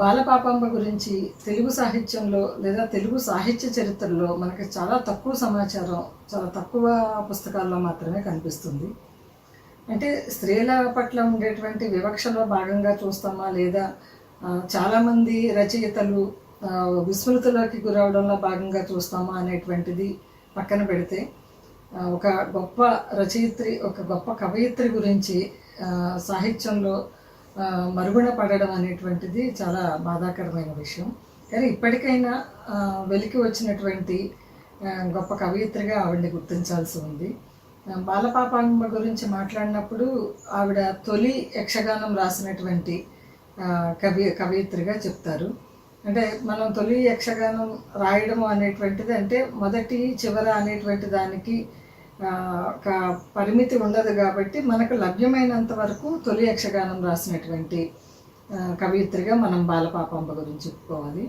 బాలపాపాంబ గురించి తెలుగు సాహిత్యంలో లేదా తెలుగు సాహిత్య చరిత్రలో మనకి చాలా తక్కువ సమాచారం చాలా తక్కువ పుస్తకాల్లో మాత్రమే కనిపిస్తుంది. అంటే స్త్రీల పట్ల ఉండేటువంటి వివక్షలో భాగంగా చూస్తామా లేదా చాలామంది రచయితలు విస్మృతులకి గురవడంలో భాగంగా చూస్తామా అనేటువంటిది పక్కన పెడితే ఒక గొప్ప రచయిత్రి ఒక గొప్ప కవయిత్రి గురించి సాహిత్యంలో మరుగున పడడం అనేటువంటిది చాలా బాధాకరమైన విషయం. కానీ ఇప్పటికైనా వెలికి వచ్చినటువంటి గొప్ప కవయిత్రిగా ఆవిడని గుర్తించాల్సి ఉంది. బాలపాపాంబ గురించి మాట్లాడినప్పుడు ఆవిడ తొలి యక్షగానం రాసినటువంటి కవి కవయిత్రిగా చెప్తారు. అంటే మనం తొలి యక్షగానం రాయడం అనేటువంటిది అంటే మొదటి చివర అనేటువంటి దానికి ఒక పరిమితి ఉండదు కాబట్టి మనకు లభ్యమైనంత వరకు తొలి యక్షగానం రాసినటువంటి కవయిత్రిగా మనం బాలపాపంబ గురించి చెప్పుకోవాలి.